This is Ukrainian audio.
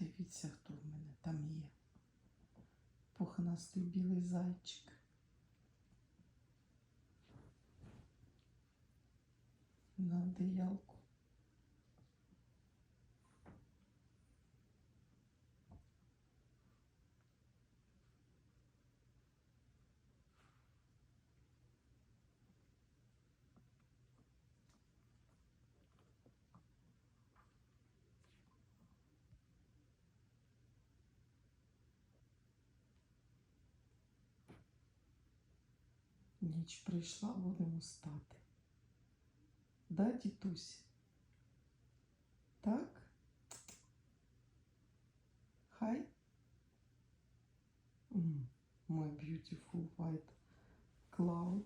Дивіться, хто в мене там є. Пухнастий білий зайчик. На одеялку. Ніч прийшла, будемо спати. Да, дідусь? Так? Хай? Мой beautiful white cloud.